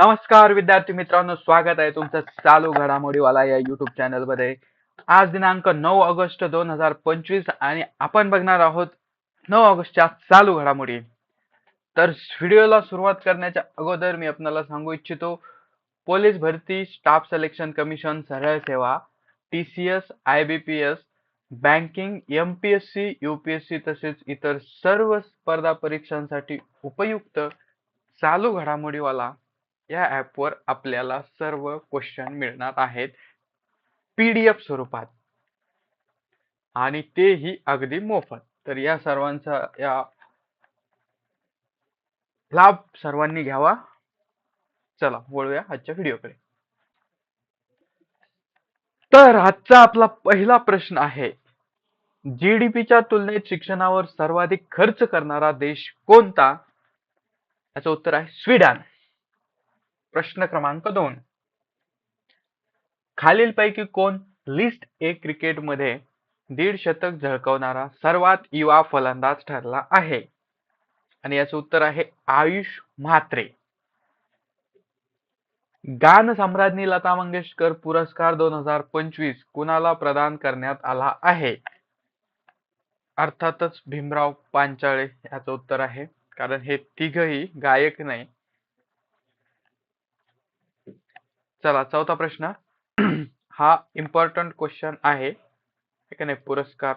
नमस्कार विद्यार्थी मित्रांनो स्वागत आहे तुमचं चालू घडामोडीवाला या युट्यूब चॅनलमध्ये. आज दिनांक नऊ ऑगस्ट दोन हजार पंचवीस आणि आपण बघणार आहोत नऊ ऑगस्टच्या चालू घडामोडी. तर व्हिडिओला सुरुवात करण्याच्या अगोदर मी आपल्याला सांगू इच्छितो पोलीस भरती स्टाफ सिलेक्शन कमिशन सरळ सेवा T C S I B P S banking M P S C U P S C तसेच इतर सर्व स्पर्धा परीक्षांसाठी उपयुक्त चालू घडामोडीवाला या ॲपवर आपल्याला सर्व क्वेश्चन मिळणार आहेत. पीडीएफ स्वरूपात. आणि तेही अगदी मोफत. तर या सर्वांचा या लाभ सर्वांनी घ्यावा. चला वळूया आजच्या व्हिडिओकडे तर आजचा आपला पहिला प्रश्न आहे जीडीपीच्या तुलनेत शिक्षणावर सर्वाधिक खर्च करणारा देश कोणता? याचं उत्तर आहे स्वीडन. प्रश्न क्रमांक दोन. खालीलपैकी कोण लिस्ट ए क्रिकेटमध्ये दीड शतक झळकवणारा सर्वात युवा फलंदाज ठरला आहे? आणि याचं उत्तर आहे आयुष म्हात्रे. गान सम्राज्ञी लता मंगेशकर पुरस्कार दोन हजार पंचवीस कुणाला प्रदान करण्यात आला आहे? अर्थातच भीमराव पांचाळे याचं उत्तर आहे. कारण हे तिघही गायक नाही. चला चौथा प्रश्न. हा इम्पॉर्टंट क्वेश्चन आहे. का नाही? पुरस्कार.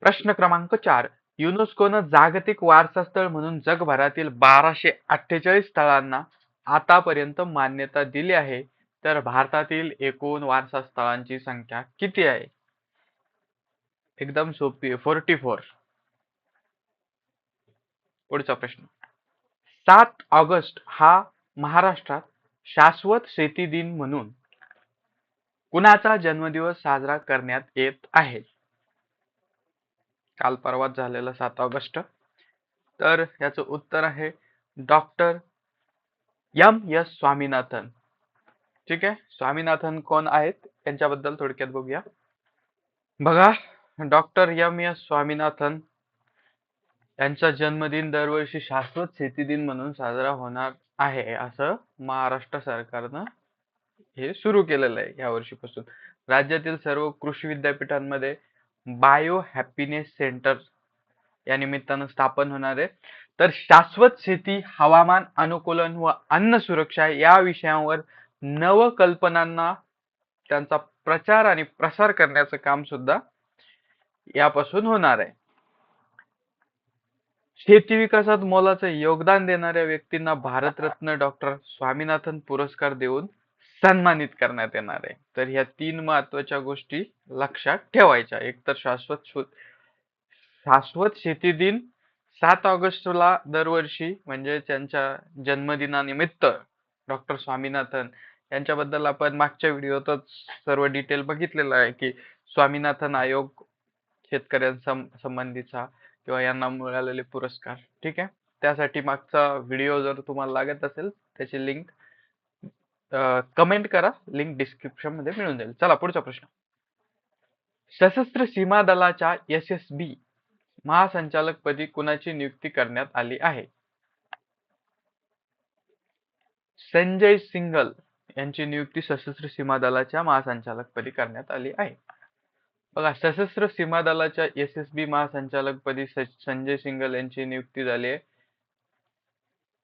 प्रश्न क्रमांक चार. युनेस्कोनं जागतिक वारसा स्थळ म्हणून जगभरातील बाराशे अठ्ठेचाळीस स्थळांना आतापर्यंत मान्यता दिली आहे. तर भारतातील एकूण वारसा स्थळांची संख्या किती आहे? एकदम सोपी आहे. फोर्टी फोर पुढचा प्रश्न. सात ऑगस्ट हा महाराष्ट्रात शाश्वत शेती दिन म्हणून कुणाचा जन्मदिवस साजरा करण्यात येत आहे? काल परवाच झालेला सात ऑगस्ट. तर याचं उत्तर आहे डॉक्टर एम. एस. स्वामीनाथन. ठीक आहे? स्वामीनाथन कोण आहेत? त्यांच्याबद्दल थोडक्यात बघूया. बघा डॉक्टर एम. एस. स्वामीनाथन यांचा जन्मदिन दरवर्षी शाश्वत शेती दिन म्हणून साजरा होणार आहे असं महाराष्ट्र सरकारनं हे सुरू केलेलं आहे या वर्षीपासून. राज्यातील सर्व कृषी विद्यापीठांमध्ये बायो हॅपीनेस सेंटर या निमित्तानं स्थापन होणार आहे. तर शाश्वत शेती हवामान अनुकूलन व अन्न सुरक्षा या विषयांवर नवकल्पनांना त्यांचा प्रचार आणि प्रसार करण्याचं काम सुद्धा यापासून होणार आहे. शेती विकासात मोलाचं योगदान देणाऱ्या व्यक्तींना भारतरत्न डॉक्टर स्वामीनाथन पुरस्कार देऊन सन्मानित करण्यात येणार आहे. तर ह्या तीन महत्त्वाच्या गोष्टी लक्षात ठेवायच्या. एक तर शाश्वत शाश्वत शेती दिन सात ऑगस्टला दरवर्षी म्हणजे त्यांच्या जन्मदिनानिमित्त डॉक्टर स्वामीनाथन यांच्याबद्दल आपण मागच्या व्हिडिओतच सर्व डिटेल बघितलेलं आहे की स्वामीनाथन आयोग शेतकऱ्यांसंबंधीचा किंवा यांना मिळालेले पुरस्कार. ठीक आहे? त्यासाठी मागचा व्हिडिओ जर तुम्हाला लागत असेल त्याची लिंक कमेंट करा. लिंक डिस्क्रिप्शनमध्ये मिळून जाईल. चला पुढचा प्रश्न. सशस्त्र सीमा दलाच्या एस एस बी महासंचालकपदी कुणाची नियुक्ती करण्यात आली आहे? संजय सिंगल यांची नियुक्ती सशस्त्र सीमा दलाच्या महासंचालकपदी करण्यात आली आहे. बघा सशस्त्र सीमा दलाच्या एस एस बी महासंचालकपदी स- संजय सिंगल यांची नियुक्ती झाली आहे.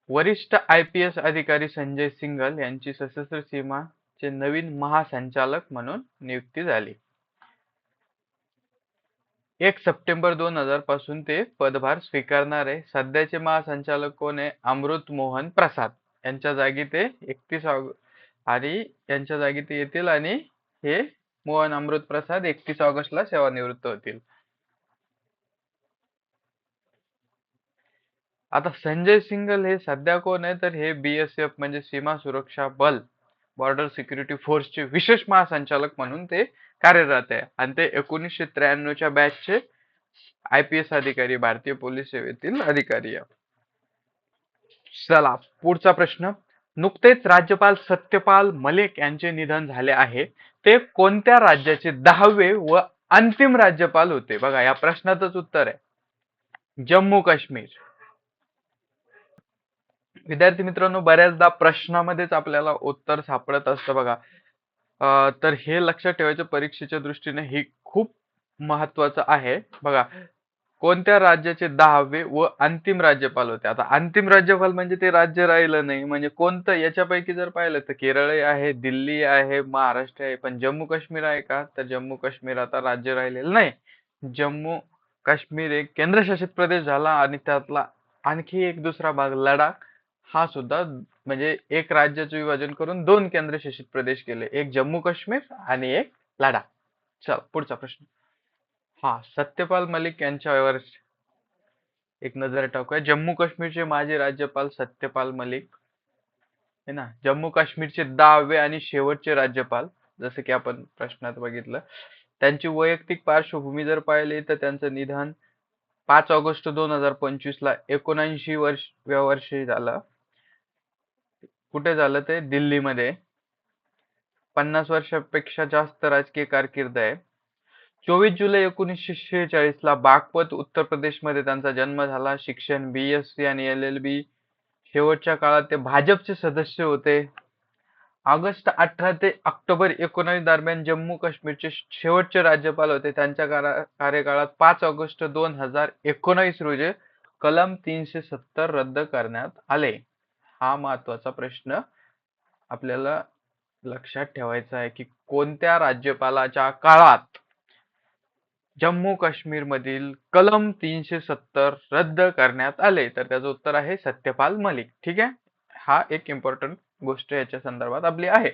वरिष्ठ आय पी एस अधिकारी संजय सिंगल यांची सशस्त्र सीमा चे नवीन महासंचालक म्हणून नियुक्ती झाली. एक सप्टेंबर दोन हजारपासून ते पदभार स्वीकारणार आहे. सध्याचे महासंचालक कोण आहे? अमृत मोहन प्रसाद. यांच्या जागी ते एकतीस आणि यांच्या जागी ते येतील आणि हे मोहन अमृत प्रसाद एकतीस ऑगस्टला सेवानिवृत्त होतील. आता संजय सिंगल हे सध्या कोण आहे? तर हे बीएसएफ म्हणजे सीमा सुरक्षा बल बॉर्डर सिक्युरिटी फोर्सचे विशेष महासंचालक म्हणून ते कार्यरत आहे. आणि ते एकोणीसशे त्र्याण्णवच्या बॅचचे आय पी एस अधिकारी भारतीय पोलीस सेवेतील अधिकारी आहे. चला पुढचा प्रश्न. नुकतेच राज्यपाल सत्यपाल मलिक यांचे निधन झाले आहे. ते कोणत्या राज्याचे दहावे व अंतिम राज्यपाल होते? बघा या प्रश्नाचंच उत्तर आहे. जम्मू काश्मीर. विद्यार्थी मित्रांनो बऱ्याचदा प्रश्नामध्येच आपल्याला उत्तर सापडत असतं बघा. तर हे लक्षात ठेवायचं परीक्षेच्या दृष्टीने हे खूप महत्वाचं आहे. बघा कोणत्या राज्याचे दहावे व अंतिम राज्यपाल होते? आता अंतिम राज्यपाल म्हणजे ते राज्य राहिलं नाही. म्हणजे कोणतं? याच्यापैकी जर पाहिलं तर केरळ आहे दिल्ली आहे महाराष्ट्र आहे. पण जम्मू काश्मीर आहे का? तर जम्मू काश्मीर आता राज्य राहिलेलं नाही. जम्मू काश्मीर एक केंद्रशासित प्रदेश झाला आणि त्यातला आणखी एक दुसरा भाग लडाख हा सुद्धा म्हणजे एक राज्याचं विभाजन करून दोन केंद्रशासित प्रदेश केले. एक जम्मू काश्मीर आणि एक लडाख. चल पुढचा प्रश्न. हा सत्यपाल मलिक यांच्यावर एक नजर टाकूया. जम्मू काश्मीरचे माजी राज्यपाल सत्यपाल मलिक हे ना जम्मू काश्मीरचे दहावे आणि शेवटचे राज्यपाल जसं की आपण प्रश्नात बघितलं. त्यांची वैयक्तिक पार्श्वभूमी जर पाहिली तर त्यांचं निधन पाच ऑगस्ट दोन हजार पंचवीस ला एकोणऐंशी वर्ष वर्षी झालं. कुठे झालं ते? दिल्लीमध्ये. पन्नास वर्षापेक्षा जास्त राजकीय कारकीर्द आहे. चोवीस जुलै एकोणीसशे शेहेचाळीसला बागपत उत्तर प्रदेशमध्ये त्यांचा जन्म झाला. शिक्षण बी एस सी आणि एल एल बी शेवटच्या काळात ते भाजपचे सदस्य होते. ऑगस्ट अठरा ते ऑक्टोबर एकोणावीस दरम्यान जम्मू काश्मीरचे शेवटचे राज्यपाल होते. त्यांच्या कार्यकाळात पाच ऑगस्ट दोन हजार एकोणावीस रोजी कलम तीनशे सत्तर रद्द करण्यात आले. हा महत्त्वाचा प्रश्न आपल्याला लक्षात ठेवायचा आहे की कोणत्या राज्यपालाच्या काळात जम्मू काश्मीर मधील कलम तीनशे सत्तर रद्द करण्यात आले. तर त्याचं उत्तर आहे सत्यपाल मलिक. ठीक आहे? हा एक इम्पॉर्टंट गोष्ट याच्या संदर्भात आपली आहे.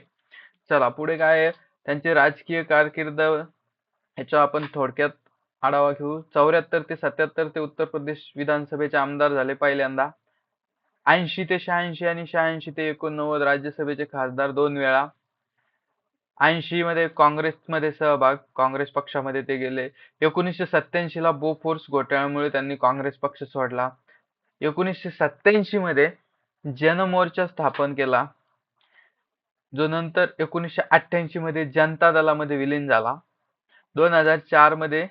चला पुढे काय आहे? त्यांची राजकीय कारकीर्द याच्या आपण थोडक्यात आढावा घेऊ. चौऱ्याहत्तर ते सत्याहत्तर ते उत्तर प्रदेश विधानसभेचे आमदार झाले पहिल्यांदा. ऐंशी ते शहाऐंशी आणि शहाऐंशी ते एकोणनव्वद राज्यसभेचे खासदार दोन वेळा. ऐंशी मध्ये काँग्रेसमध्ये सहभाग काँग्रेस पक्षामध्ये ते गेले. एकोणीसशे सत्त्याऐंशी ला बोफोर्स घोटाळ्यामुळे त्यांनी काँग्रेस पक्ष सोडला. एकोणीसशे सत्याऐंशी मध्ये जनमोर्चा स्थापन केला. जो नंतर एकोणीसशे अठ्ठ्याऐंशी मध्ये जनता दलामध्ये विलीन झाला. दोन हजार चारमध्ये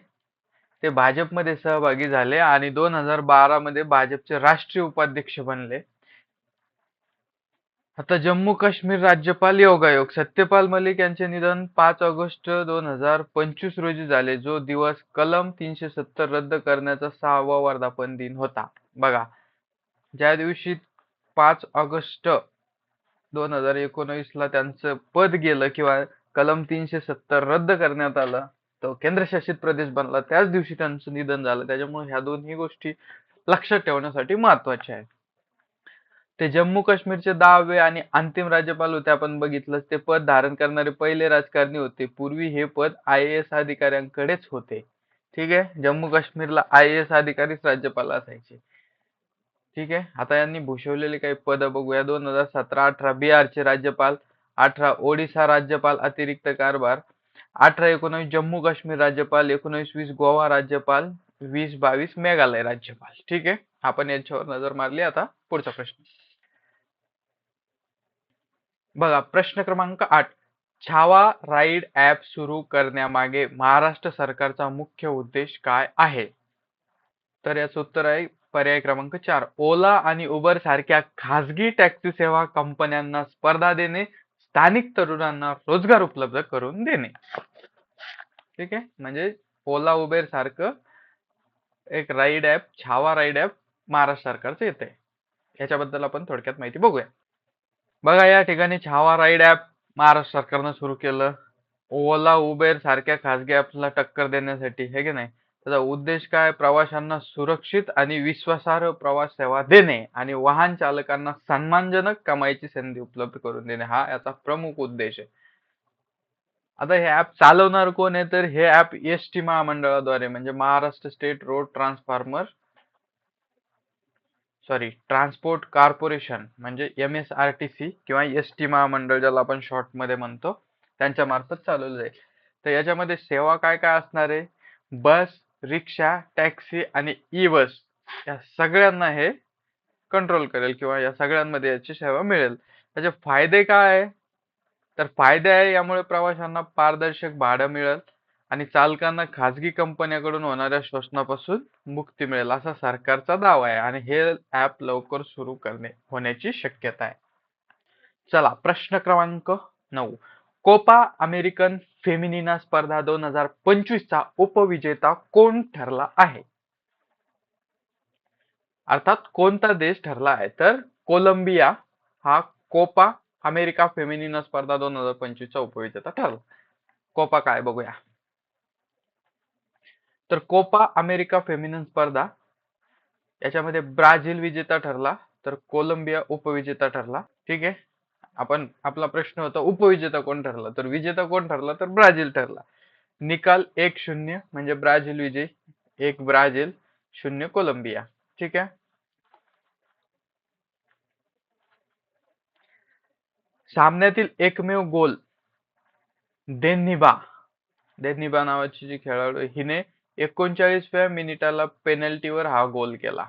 ते भाजपमध्ये सहभागी झाले आणि दोन हजार बारा मध्ये भाजपचे राष्ट्रीय उपाध्यक्ष बनले. आता जम्मू काश्मीर राज्यपाल योगायोग सत्यपाल मलिक यांचे निधन पाच ऑगस्ट दोन हजार पंचवीस रोजी झाले. जो दिवस कलम तीनशे सत्तर रद्द करण्याचा सहावा वर्धापन दिन होता. बघा ज्या दिवशी पाच ऑगस्ट दोन हजार एकोणवीस ला त्यांचं पद गेलं किंवा कलम तीनशे सत्तर रद्द करण्यात आलं तो केंद्रशासित प्रदेश बनला त्याच दिवशी त्यांचं निधन झालं. त्याच्यामुळे ह्या दोन्ही गोष्टी लक्षात ठेवण्यासाठी महत्त्वाच्या आहेत. ते जम्मू काश्मीरचे दहावे आणि अंतिम राज्यपाल होते आपण बघितलं ते पद धारण करणारे पहिले राजकारणी होते. पूर्वी हे पद आय एस अधिकाऱ्यांकडेच होते. ठीक आहे? जम्मू काश्मीरला आय एस अधिकारीच राज्यपाल असायचे. ठीक आहे? आता यांनी भूषवलेले काही पद बघूया. दोन हजार सतरा अठरा बिहारचे राज्यपाल अठरा ओडिसा राज्यपाल अतिरिक्त कारभार अठरा एकोणावीस जम्मू काश्मीर राज्यपाल एकोणावीस वीस गोवा राज्यपाल वीस बावीस मेघालय राज्यपाल. ठीक आहे? आपण यांच्यावर नजर मारली. आता पुढचा प्रश्न. बघा प्रश्न क्रमांक आठ. छावा राईड ऍप सुरू करण्यामागे महाराष्ट्र सरकारचा मुख्य उद्देश काय आहे? तर याचं उत्तर आहे पर्याय क्रमांक चार. ओला आणि उबर सारख्या खासगी टॅक्सी सेवा कंपन्यांना स्पर्धा देणे स्थानिक तरुणांना रोजगार उपलब्ध करून देणे. ठीक आहे? म्हणजे ओला उबेर सारखं एक ride app Chhava ride app Maharashtra सरकारचं आहे याच्याबद्दल आपण थोडक्यात माहिती बघूया. बघा या ठिकाणी छावा राईड ऍप महाराष्ट्र सरकारनं सुरू केलं. ओला उबेर सारख्या खासगी ऍप्सला टक्कर देण्यासाठी हे की नाही? त्याचा उद्देश काय? प्रवाशांना सुरक्षित आणि विश्वासार्ह प्रवास सेवा देणे आणि वाहन चालकांना सन्मानजनक कमाईची संधी उपलब्ध करून देणे हा याचा प्रमुख उद्देश आहे. आता हे ऍप चालवणार कोण आहे? तर हे ऍप एस टी महामंडळाद्वारे म्हणजे Maharashtra state road transformer sorry transport corporation म्हणजे M S R T C किंवा एस टी महामंडळ ज्याला आपण शॉर्टमध्ये म्हणतो त्यांच्या मार्फत चालवलं जाईल. तर याच्यामध्ये सेवा काय काय असणार आहे? बस रिक्षा टॅक्सी आणि ई बस या सगळ्यांना हे कंट्रोल करेल किंवा या सगळ्यांमध्ये याची सेवा मिळेल. त्याचे फायदे काय आहे? तर फायदे आहे यामुळे प्रवाशांना पारदर्शक भाडं मिळेल. आणि चालकांना खाजगी कंपन्याकडून होणाऱ्या शोषणापासून मुक्ती मिळेल असा सरकारचा दावा आहे आणि हे ऍप लवकर सुरू करणे होण्याची शक्यता आहे. चला प्रश्न क्रमांक नऊ. कोपा अमेरिकन फेमिनिना स्पर्धा दोन हजार पंचवीस चा उपविजेता कोण ठरला आहे? अर्थात कोणता देश ठरला आहे? तर कोलंबिया हा कोपा अमेरिका फेमिनिना स्पर्धा दोन हजार पंचवीसचा उपविजेता ठरला. कोपा काय? बघूया. तर कोपा अमेरिका फेमिनिन स्पर्धा. याच्यामध्ये ब्राझील विजेता ठरला तर कोलंबिया उपविजेता ठरला. ठीक आहे? आपण आपला प्रश्न होता उपविजेता कोण ठरला? तर विजेता कोण ठरला? तर ब्राझील ठरला. निकाल एक शून्य म्हणजे ब्राझील विजय एक ब्राझील शून्य कोलंबिया. ठीक आहे? सामन्यातील एकमेव गोल देनिबा देनिबा नावाची जी खेळाडू हिने एकोणचाळीसव्या मिनिटाला पेनल्टीवर हा गोल केला.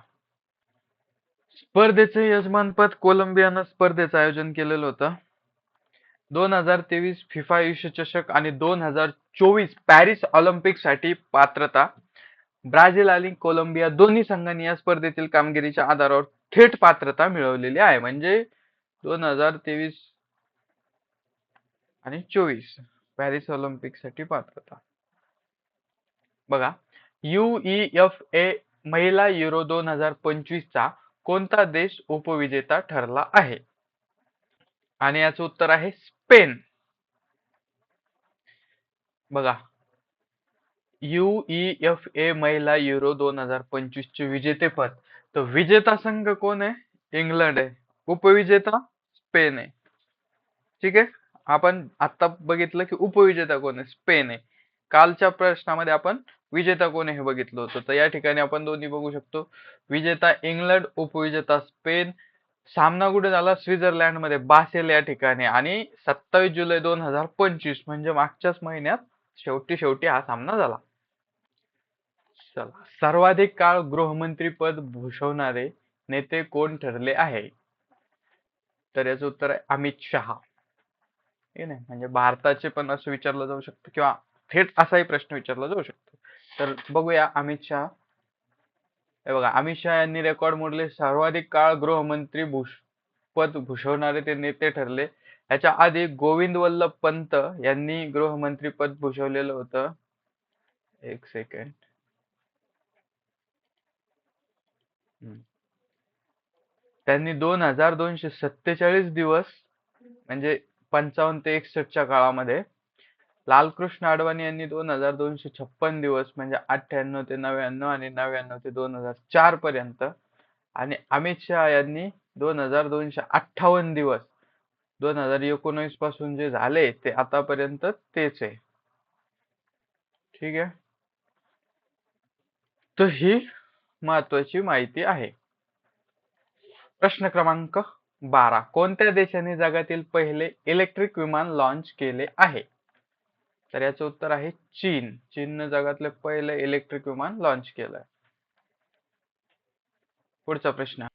स्पर्धेचे यजमानपद कोलंबियानं स्पर्धेचं आयोजन केलेलं होतं. दोन हजार तेवीस फिफा विश्वचषक आणि दोन हजार चोवीस पॅरिस ऑलिम्पिकसाठी पात्रता. ब्राझील आणि कोलंबिया दोन्ही संघांनी या स्पर्धेतील कामगिरीच्या आधारावर थेट पात्रता मिळवलेली आहे. म्हणजे दोन हजार तेवीस आणि चोवीस पॅरिस ऑलिम्पिकसाठी पात्रता. बघा युईएफ ए महिला युरो दोन हजार पंचवीस चा कोणता देश उपविजेता ठरला आहे? आणि याचं उत्तर आहे स्पेन. बघा युईएफ ए महिला युरो दोन हजार पंचवीस चे विजेतेपद. तर विजेता संघ कोण आहे? इंग्लंड आहे. उपविजेता स्पेन आहे. ठीक आहे? आपण आता बघितलं की उपविजेता कोण आहे? स्पेन आहे. कालच्या प्रश्नामध्ये आपण विजेता कोण हे बघितलं होतं. तर या ठिकाणी आपण दोन्ही बघू शकतो. विजेता इंग्लंड उपविजेता स्पेन. सामना कुठे झाला? स्वित्झर्लंडमध्ये बासेल या ठिकाणी. आणि सत्तावीस जुलै दोन हजार पंचवीस म्हणजे मागच्याच महिन्यात शेवटी शेवटी हा सामना झाला. चला सर्वाधिक काळ गृहमंत्री पद भूषवणारे नेते कोण ठरले आहे? तर याचं उत्तर आहे अमित शहा. नाही म्हणजे भारताचे पण असं विचारलं जाऊ शकतं किंवा थेट असाही प्रश्न विचारला जाऊ शकतो. तर बघूया अमित शहा. हे बघा अमित शहा यांनी रेकॉर्ड मोडले सर्वाधिक काळ गृहमंत्री भूष पद भूषवणारे ते नेते ठरले. याच्या आधी गोविंद वल्लभ पंत यांनी गृहमंत्री पद भूषवलेलं होतं. एक सेकंड त्यांनी दोन हजार दोनशे सत्तेचाळीस दिवस म्हणजे पंचावन्न ते एकसष्टच्या काळामध्ये लालकृष्ण अडवाणी यांनी दोन हजार दोनशे छप्पन दिवस म्हणजे अठ्ठ्याण्णव ते नव्याण्णव आणि नव्याण्णव ते दोन हजार चार पर्यंत आणि अमित शहा यांनी दोन हजार दोनशे अठ्ठावन्न दिवस दोन हजार एकोणवीसपासून जे झाले ते आतापर्यंत तेच आहे. ठीक आहे? तर ही महत्वाची माहिती आहे. प्रश्न क्रमांक बारा. कोणत्या देशाने जगातील पहिले इलेक्ट्रिक विमान लॉन्च केले आहे? तर याचं उत्तर आहे चीन. चीननं जगातलं पहिले इलेक्ट्रिक विमान लॉन्च केलंय. पुढचा प्रश्न.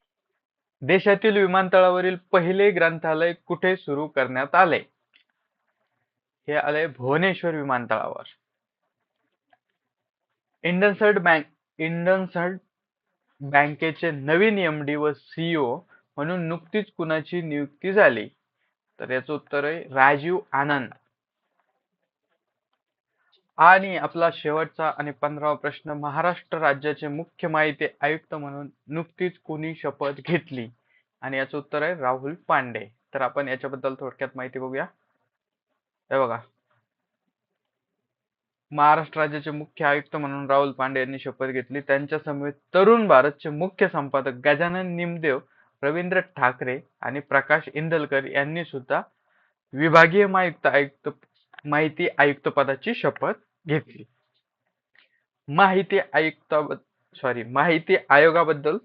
देशातील विमानतळावरील पहिले ग्रंथालय कुठे सुरू करण्यात आले? हे आले भुवनेश्वर विमानतळावर. इंडनसर्ड बँक इंडनसर्ड बँकेचे नवीन एमडी व सीईओ म्हणून नुकतीच कुणाची नियुक्ती झाली? तर याचं उत्तर आहे राजीव आनंद. आणि आपला शेवटचा आणि पंधरावा प्रश्न महाराष्ट्र राज्याचे मुख्य माहिती आयुक्त म्हणून नुकतीच कोणी शपथ घेतली? आणि याचं उत्तर आहे राहुल पांडे. तर आपण याच्याबद्दल थोडक्यात माहिती बघूया. हे बघा. महाराष्ट्र राज्याचे मुख्य आयुक्त म्हणून राहुल पांडे यांनी शपथ घेतली. त्यांच्या समेत तरुण भारतचे मुख्य संपादक गजानन निमदेव रवींद्र ठाकरे आणि प्रकाश इंदलकर यांनी सुद्धा विभागीय आयुक्त आयुक्त माहिती आयुक्त पदाची शपथ घेतली. माहिती आयुक्त सॉरी माहिती आयोगाबद्दल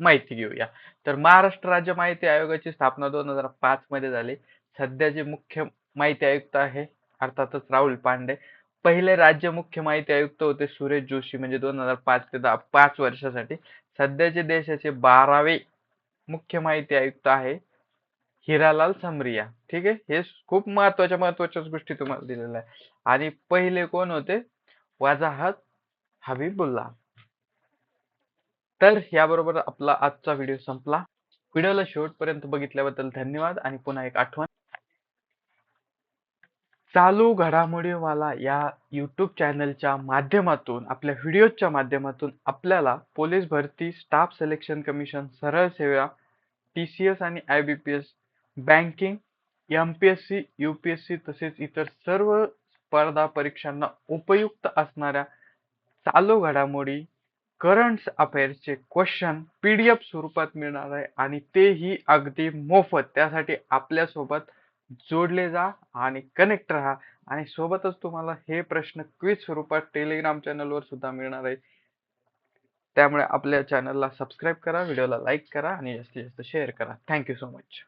माहिती घेऊया. तर महाराष्ट्र राज्य माहिती आयोगाची स्थापना दोन हजार पाच मध्ये झाली. सध्याचे मुख्य माहिती आयुक्त आहे अर्थातच राहुल पांडे पहिले राज्य मुख्य माहिती आयुक्त होते सुरेश जोशी म्हणजे दोन हजार पाच ते दहा पाच वर्षासाठी. सध्याचे देशाचे बारावे मुख्य माहिती आयुक्त आहे हिरालाल समरिया. ठीक आहे? हे खूप महत्त्वाच्या महत्वाच्याच गोष्टी तुम्हाला दिलेल्या आहे आणि पहिले कोण होते? वजाहत हबीबुल्ला. तर याबरोबर आपला आजचा व्हिडिओ संपला. व्हिडिओला शेवटपर्यंत बघितल्याबद्दल धन्यवाद आणि पुन्हा एक आठवण. चालू घडामोडीवाला या युट्यूब चॅनलच्या माध्यमातून आपल्या व्हिडिओच्या माध्यमातून आपल्याला पोलीस भरती स्टाफ सिलेक्शन कमिशन सरळ सेवा टी सी एस आणि I B P S banking M P S C U P S C तसेच इतर सर्व स्पर्धा परीक्षांना उपयुक्त असणाऱ्या चालू घडामोडी करंट अफेअर्सचे क्वेश्चन पी डी एफ स्वरूपात मिळणार आहे आणि तेही अगदी मोफत. त्यासाठी आपल्यासोबत जोडले जा आणि कनेक्ट राहा. आणि सोबतच तुम्हाला हे प्रश्न क्विज स्वरूपात टेलिग्राम चॅनलवर सुद्धा मिळणार आहे. त्यामुळे आपल्या चॅनलला सबस्क्राईब करा व्हिडिओला लाईक करा आणि जास्तीत जास्त शेअर करा. Thank you so much